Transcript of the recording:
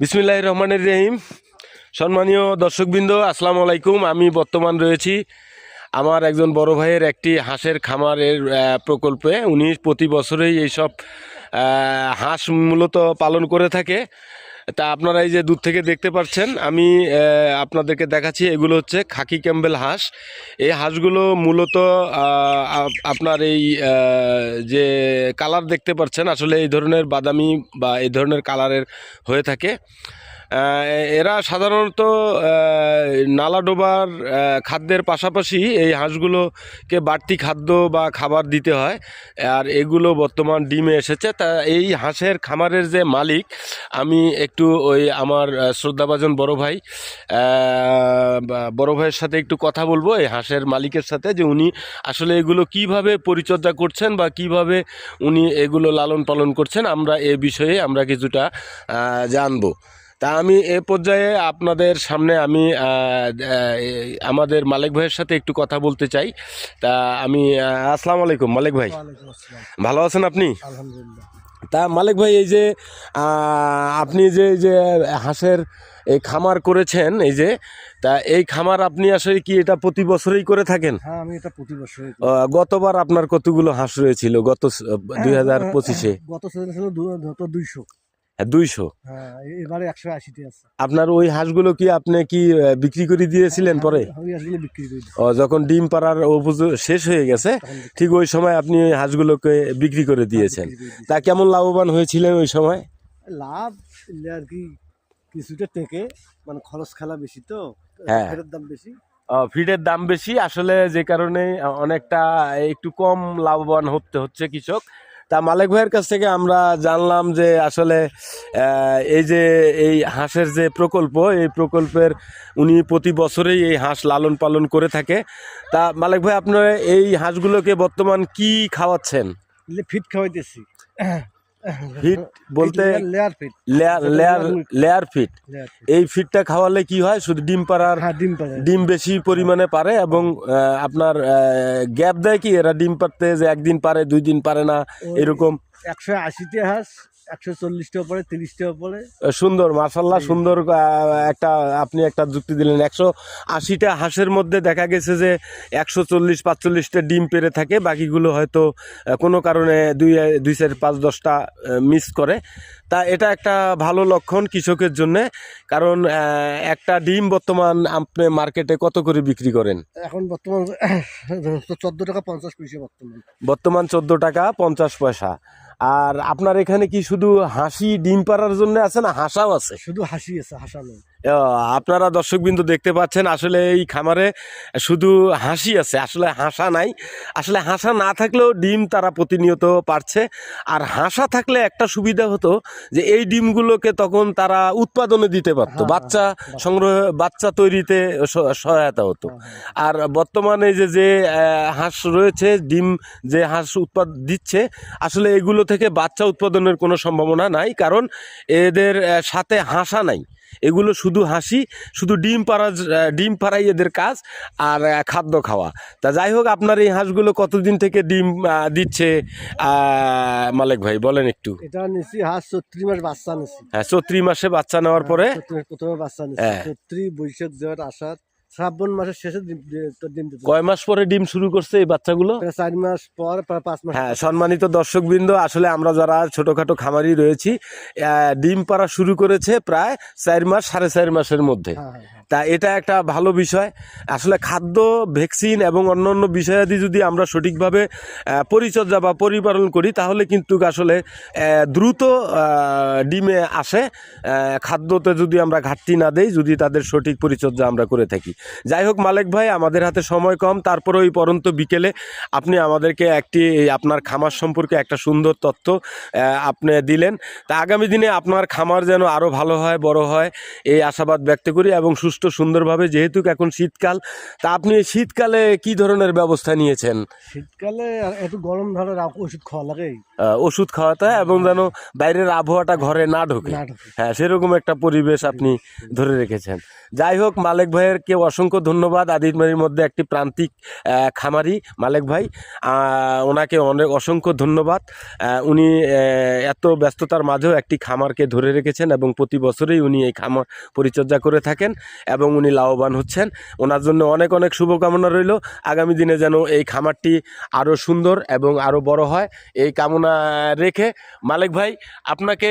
বিসমিল্লাহ রহমানের রহিম। সম্মানীয় দর্শকবৃন্দ, আসসালামু আলাইকুম। আমি বর্তমান রয়েছি আমার একজন বড় ভাইয়ের একটি হাঁসের খামারের প্রকল্পে। উনি প্রতি বছরেই এইসব হাঁস মূলত পালন করে থাকে। তা আপনারা এই যে দূর থেকে দেখতে পাচ্ছেন, আমি আপনাদেরকে দেখাচ্ছি, এগুলো হচ্ছে খাকি ক্যাম্বেল হাঁস। এই হাঁসগুলো মূলত আপ- আপনার এই যে কালার দেখতে পাচ্ছেন, আসলে এই ধরনের বাদামি বা এই ধরনের কালারের হয়ে থাকে। এরা সাধারণত আহ, নালা ডোবার খাদ্যের পাশাপাশি এই হাঁসগুলোকে বাড়তি খাদ্য বা খাবার দিতে হয়। আর এগুলো বর্তমান ডিমে এসেছে। তা এই হাঁসের খামারের যে মালিক আমি একটু ওই আমার শ্রদ্ধাভাজন বড় ভাই বড় ভাইয়ের সাথে একটু কথা বলব এই হাঁসের মালিকের সাথে যে উনি আসলে এগুলো কীভাবে পরিচর্যা করছেন বা কীভাবে উনি এগুলো লালন পালন করছেন আমরা এ বিষয়ে আমরা কিছুটা জানব। তা আমি এ পর্যায়ে আপনাদের সামনে আমি আমাদের মালিক ভাইয়ের সাথে একটু কথা বলতে চাই। তা আমি আসসালামু আলাইকুম মালিক ভাই। ভালো আছেন আপনি? তা মালিক ভাই এই যে আপনি যে যে হাঁসের এই খামার করেছেন এই যে তা এই খামার আপনি আসলে কি এটা প্রতি বছরই করে থাকেন? হ্যাঁ আমি এটা প্রতি বছর আহ, গতবার আপনার কতগুলো হাঁস রয়েছিল গত দুই হাজার পঁচিশে? গত সিজন ছিল দুইশো। দুইশো। হ্যাঁ এ- এবারে একশো আশিতে আছে। আপনার ওই হাঁসগুলো কি আপনি কি বিক্রি করে দিয়েছিলেন পরে? দিই ও, যখন ডিম পাড়ার শেষ হয়ে গেছে ঠিক ওই সময় আপনি ওই হাঁসগুলোকে বিক্রি করে দিয়েছেন। তা কেমন লাভবান হয়েছিলেন ওই সময়? লাভ আর কি কিছুটা টেকে মানে খরচ খেলা বেশি তো হ্যাঁ। দাম বেশি। ফিডের দাম বেশি আসলে যে কারণে অনেকটা একটু কম লাভবান হতে হচ্ছে কৃষক। তা মালিক ভাইয়ের কাছ থেকে আমরা জানলাম যে আসলে এই যে এই হাঁসের যে প্রকল্প, এই প্রকল্পের উনি প্রতি বছরেই এই হাঁস লালন পালন করে থাকে। তা মালিক ভাই, আপনার এই হাঁসগুলোকে বর্তমান কি খাওয়াচ্ছেন? ফিট খাওয়াইতেছি। ফিট বলতে layer feed layer layer layer feed এই ফিটটা খাওয়ালে কি হয়? শুধু ডিম পাড়ার হ্যাঁ ডিম বেশি পরিমাণে পারে এবং আপনার গ্যাপ দেয় কি? এরা ডিম পারতে যে একদিন পারে দুই দিন পারে না এরকম। একশো আশিতে হাঁস। একশো চল্লিশটাও পড়ে তিরিশটাও পড়ে সুন্দর মার্শাল্লাহ সুন্দর একটা আপনি একটা যুক্তি দিলেন। একশো আশিটা হাঁসের মধ্যে দেখা গেছে যে একশো চল্লিশ পাঁচচল্লিশটা ডিম পেরে থাকে। বাকিগুলো হয়তো কোনো কারণে দুই দুই চার পাঁচ দশটা মিস করে। তা এটা একটা ভালো লক্ষণ কৃষকের জন্য। কারণ একটা ডিম বর্তমান আপনি মার্কেটে কত করে বিক্রি করেন? এখন বর্তমান চোদ্দ টাকা পঞ্চাশ পয়সা বর্তমান। বর্তমান চোদ্দ টাকা পঞ্চাশ পয়সা। আর আপনার এখানে কি শুধু হাসি ডিম পাড়ার জন্য আছে না হাসাও আছে? শুধু হাসি আছে হাসা নেই আপনারা দর্শকবিন্দু দেখতে পাচ্ছেন আসলে এই খামারে শুধু হাসি আছে আসলে হাসা নাই। আসলে হাসা না থাকলেও ডিম তারা প্রতিনিয়ত পারছে। আর হাসা থাকলে একটা সুবিধা হতো যে এই ডিমগুলোকে তখন তারা উৎপাদনে দিতে পারতো হ্যাঁ, বাচ্চা সংগ্রহ বাচ্চা তৈরিতে সহায়তা হতো। আর বর্তমানে যে যে হাঁস রয়েছে ডিম যে হাঁস উৎপাদ দিচ্ছে আসলে এগুলো থেকে বাচ্চা উৎপাদনের কোনো সম্ভাবনা নাই কারণ এদের সাথে হাসা নাই। এগুলো শুধু হাসি শুধু ডিম পাড়া ডিম পাড়াই এদের কাজ আর খাদ্য খাওয়া। তা যাই হোক আপনার এই হাঁসগুলো কতদিন থেকে ডিম দিচ্ছে? মালিক ভাই বলেন একটু। এটা নিছি হাঁস চৌত্রিশ মাস বাচ্চা নিছি। হ্যাঁ চৌত্রিশ মাসে বাচ্চা নেওয়ার পরে? প্রথমে বাচ্চা নিছি। হ্যাঁ। চৈত্রি বৈশাখ জেঠ আষাঢ়। শ্রাবণ মাসের শেষে ডিম কয় মাস পরে ডিম শুরু করছে এই বাচ্চাগুলো? চার মাস পর পাঁচ মাস হ্যাঁ সম্মানিত দর্শকবৃন্দ আসলে আমরা যারা ছোটোখাটো খামারি রয়েছি ডিম পাড়া শুরু করেছে প্রায় চার মাস সাড়ে চার মাসের মধ্যে। হ্যাঁ হ্যাঁ হ্যাঁ। তা এটা একটা ভালো বিষয়। আসলে খাদ্য ভ্যাকসিন এবং অন্যান্য বিষয়াদি যদি আমরা সঠিকভাবে পরিচর্যা বা পরিপালন করি তাহলে কিন্তু আসলে দ্রুত ডিমে আসে। খাদ্যতে যদি আমরা ঘাটতি না দেই যদি তাদের সঠিক পরিচর্যা আমরা করে থাকি। যাই হোক মালিক ভাই আমাদের হাতে সময় কম তারপরে ওই পরন্ত বিকেলে আপনি আমাদেরকে একটি আপনার খামার সম্পর্কে একটা সুন্দর তথ্য আপনি দিলেন। তা আগামী দিনে আপনার খামার যেন আরও ভালো হয় বড় হয় এই আশাবাদ ব্যক্ত করি এবং সুস্থ সুন্দরভাবে যেহেতু এখন শীতকাল তা আপনি শীতকালে কি ধরনের ব্যবস্থা নিয়েছেন? শীতকালে একটু গরম ধরনের ওষুধ খাওয়া লাগে। ওষুধ খাওয়াতে হয় এবং যেন বাইরের আবহাওয়াটা ঘরে না ঢোকে। হ্যাঁ সেরকম একটা পরিবেশ আপনি ধরে রেখেছেন। যাই হোক মালেক ভাইয়ের কে অসংখ্য ধন্যবাদ আদিতমারির মধ্যে একটি প্রান্তিক খামারি মালেক ভাই। ওনাকে অনেক অসংখ্য ধন্যবাদ। উনি এত ব্যস্ততার মাঝেও একটি খামারকে ধরে রেখেছেন এবং প্রতি বছরেই উনি এই খামার পরিচর্যা করে থাকেন এবং উনি লাভবান হচ্ছেন। ওনার জন্য অনেক অনেক শুভকামনা রইল। আগামী দিনে যেন এই খামারটি আরও সুন্দর এবং আরও বড় হয়। এই কামনা রেখে মালেক ভাই, আপনাকে